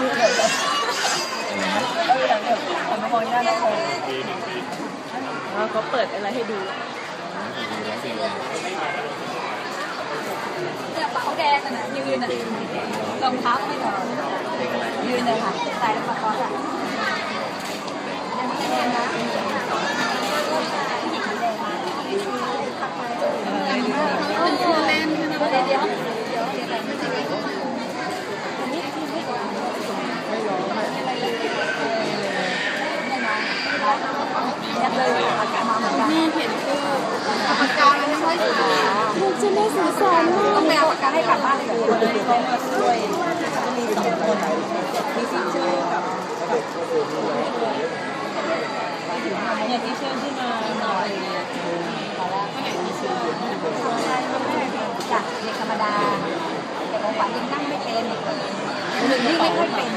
มองหน้าน้องเลยปีหนึ่งปีแล้วเขาเปิดอะไรให้ดูเนี่ยปาแดงน่ะยืนน่ะรองเท้าไม่ถอยืนเลยค่ะใส่แล้วปากคอค่ะยังไม่เห็นนะเดี๋ยวเดี๋ยวเดี๋ยวเดี๋ยวยักเลยอากาศมาเหมือนกัน นี่เห็นชื่อ ปากกามันไม่ค่อยสวย ลูกจะได้สื่อสารมากต้องไปเอาปากกาให้กลับบ้านเลยเลยเขามาช่วยมีสองคนมีทีเชอร์กับเนี่ยทีเชอร์ที่มาหน่อยเนี่ยก็เห็นทีเชอร์จ้ะเด็กธรรมดาแต่ของขวัญยังนั่งไม่เป็นหนึ่งนี่ไม่ค่อยเป็น